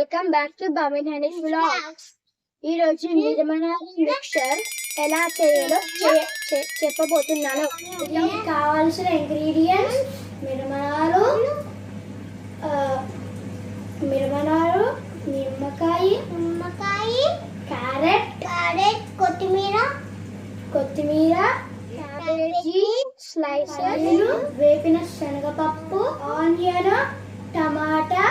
Back to బమిన్ honey blogs ఈ రోజు నిర్మలారి మిక్చర్ ఎలా చేయాలో చెప్పబోతున్నాను. దీనికి కావాల్సిన ఇంగ్రీడియంట్స్ మిరమనాలు మిరమనాలు నిమ్మకాయ నిమ్మకాయ క్యారెట్ క్యారెట్ కొత్తిమీర కొత్తిమీర క్యాబేజీ స్లైసెస్ వేపిన శనగపప్పు ఆనియన్ టమాటా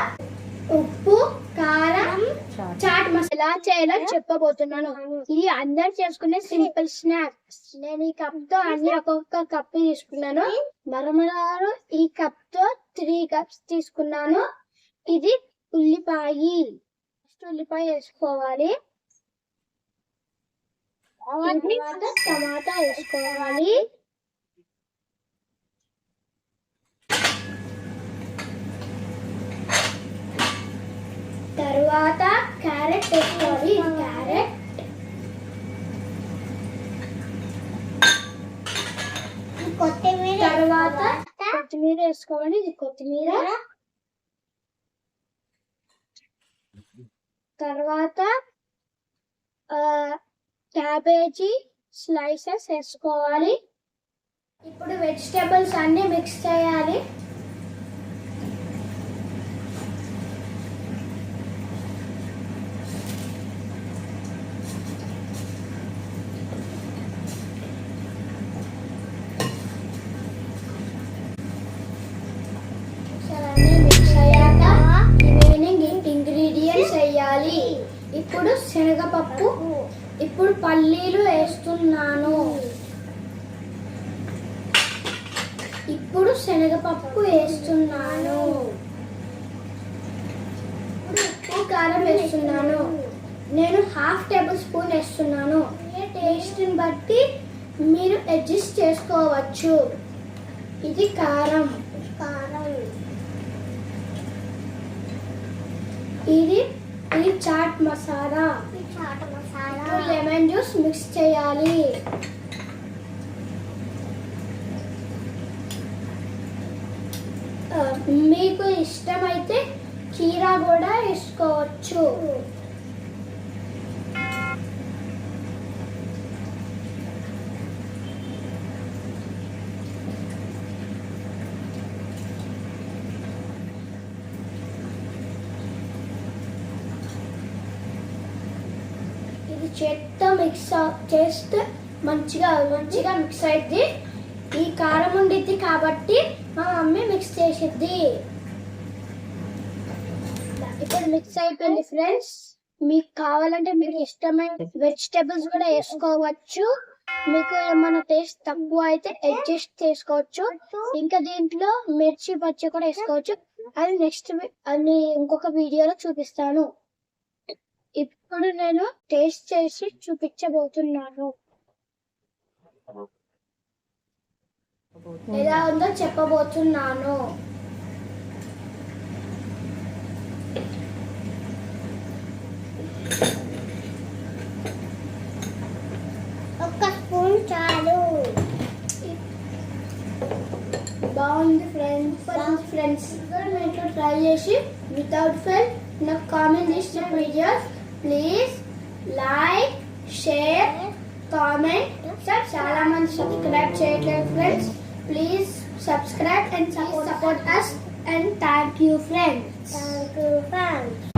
ఉప్పు కారం చాట్ మసాలా ఎలా చేయాలో చెప్పబోతున్నాను. ఇది అందరు చేసుకునే సింపుల్ స్నాక్స్ నేను ఈ కప్తో అన్ని ఒక్కొక్క కప్ తీసుకున్నాను. మరమరాలు ఈ కప్తో త్రీ కప్స్ తీసుకున్నాను. ఇది ఉల్లిపాయ. ఫస్ట్ ఉల్లిపాయ వేసుకోవాలి. తర్వాత టమాటా వేసుకోవాలి. తర్వాత క్యారెట్ వేసుకోవాలి క్యారెట్. కొత్తిమీర తర్వాత కొత్తిమీర వేసుకోవాలి. ఇది కొత్తిమీర. తర్వాత క్యాబేజీ స్లైసెస్ వేసుకోవాలి. ఇప్పుడు వెజిటేబుల్స్ అన్ని మిక్స్ చేయాలి. శనగపప్పు ఇప్పుడు పల్లీలు వేస్తున్నాను. ఇప్పుడు శనగపప్పు వేస్తున్నాను. ఉప్పు కారం వేస్తున్నాను. నేను హాఫ్ టేబుల్ స్పూన్ వేస్తున్నాను. ఏ టేస్ట్ని బట్టి మీరు అడ్జస్ట్ చేసుకోవచ్చు. ఇది కారం. కారం. ఇది చాట్ మసాలా. చాట్ మసాలా. ఇప్పుడు లెమన్ జ్యూస్ మిక్స్ చేయాలి. మీకు ఇష్టమైతే కీరా కూడా వేసుకోవచ్చు. ఇది చేత్తో మిక్స్ చేస్తే మంచిగా మంచిగా మిక్స్ అయింది ఈ కారం ఉండిద్ది కాబట్టి మా మమ్మీ మిక్స్ చేసిద్ది. ఇప్పుడు మిక్స్ అయిపోయింది ఫ్రెండ్స్ మీకు కావాలంటే మీకు ఇష్టమైన వెజిటేబుల్స్ కూడా వేసుకోవచ్చు. మీకు ఏమైనా టేస్ట్ తక్కువ అయితే అడ్జస్ట్ చేసుకోవచ్చు. ఇంకా దీంట్లో మిర్చి పచ్చి కూడా వేసుకోవచ్చు. అది నెక్స్ట్ అది ఇంకొక వీడియోలో చూపిస్తాను. ఇప్పుడు నేను టేస్ట్ చేసి చూపించబోతున్నాను. ఎలా ఉందో చెప్పబోతున్నాను. ఒక స్పూన్ చాలు. బాగుంది ఫ్రెండ్స్. ఫ్రెండ్స్. మీ ఇంట్లో ట్రై చేసి వితౌట్ ఫెయిల్ నాకు కామెంట్ చేసిన videos please like share comment చాలా మంది సబ్స్క్రైబ్ చేయట్లేదు friends please subscribe and support us and thank you friends thank you friends